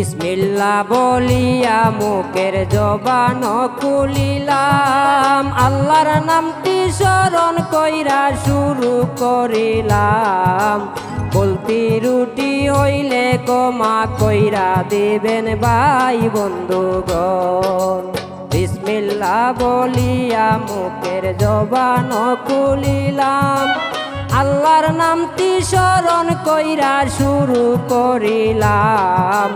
বিসমিল্লা বলিয়া মুখের জবান খুলিলাম। আল্লাহর নামটি স্মরণ কইরা শুরু করিলাম। বলতি রুটি হইলে কমা কইরা দেবেন ভাই বন্ধুগণ। বিসমিল্লা বলিয়া মুখের জবান খুলিলাম। আল্লাহর নামটি স্মরণ কইরা শুরু করিলাম।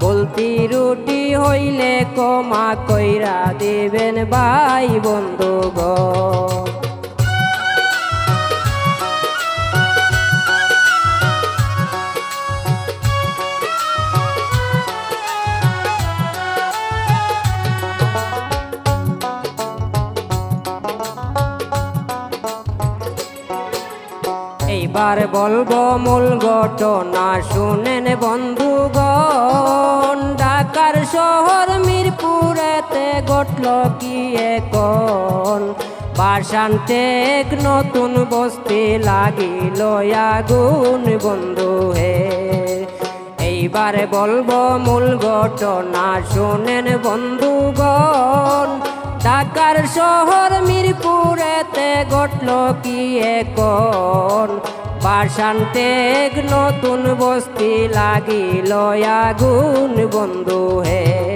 বলতি রুটি হইলে কমা কইরা দেবেন ভাই বন্ধুগণ। এইবার বলব মূল ঘটনা। শুনেন বন্ধুগণ, ঢাকার শহর মিরপুরেতে ঘটল কি এখন? বাসান্তে এক নতুন বস্তি লাগিল আগুন বন্ধু হে। এইবার বলব মূল ঘটনা। শুনেন বন্ধুগণ, ঢাকার শহর মিরপুরেতে ঘটল কি এখন? এক নতুন বস্তি লাগিল আগুন বন্ধু হে।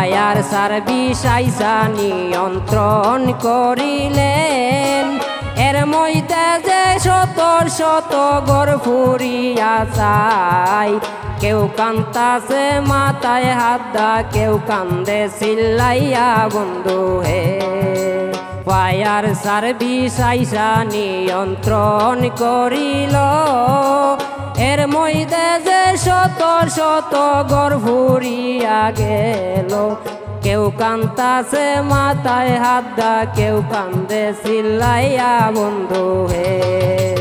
ফায়ার সার্ভিস আইসা নিয়ন্ত্রণ করিলেন। এর মধ্যে যে শত শত গর ফুরিয়া চাই কেউ কান্তাছে মাথায় হাত দা, কেউ কান্দে চিল্লাইয়া, বন্ধু হে। ফায়ার সার্ভিস আইসা নিয়ন্ত্রণ করিল, এর যে শত শত গর ফুরিয়া গেল। কেউ কান্তাছে মাথায় হাত দা, কেউ কান্দে, চিল্লাইয়া বন্ধু হে।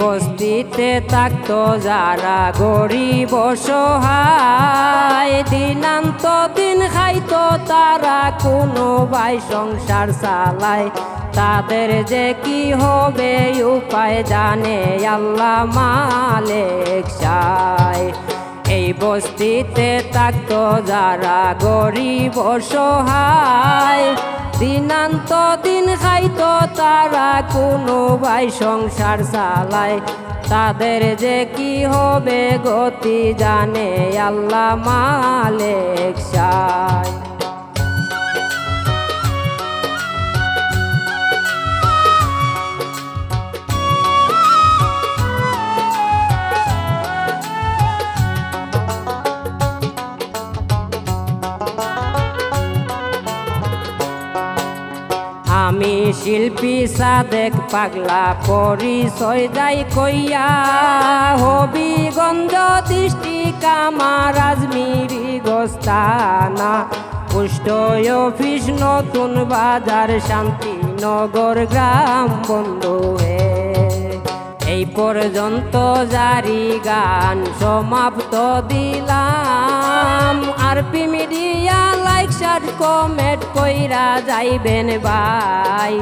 বস্তিতে থাকতো যারা গরিব সহায় দিনান্ত দিন খাইতো তারা, কোনো ভাই সংসার চালায়। তাদের যে কি হবে, উপায় জানে আল্লাহ মালেক চায়। এই বস্তিতে থাকতো যারা গরিব সহায় দিনান্ত দিন খাইতো তারা কোনো ভাই সংসার চালায়। তাদের যে কি হবে গতি জানে আল্লাহ মালেক সায় আমি শিল্পী সাদেক পাগলা, পরিচয় যাই কইয়া হবিগঞ্জ দৃষ্টি কামা রাজমিরি গোস্তানা, পুষ্ট অফিস, নতুন বাজার, শান্তিনগর গ্রাম বন্ধু হে এই পর্যন্ত জারি গান সমাপ্ত দিলাম। কমেট কইরা যাইবেন ভাই।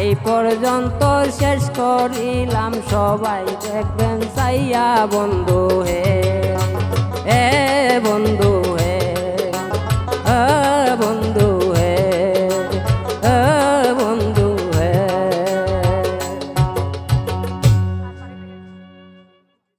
এই পর্যন্ত শেষ করিলাম সবাই দেখবেন সাইয়া বন্ধু হে। বন্ধু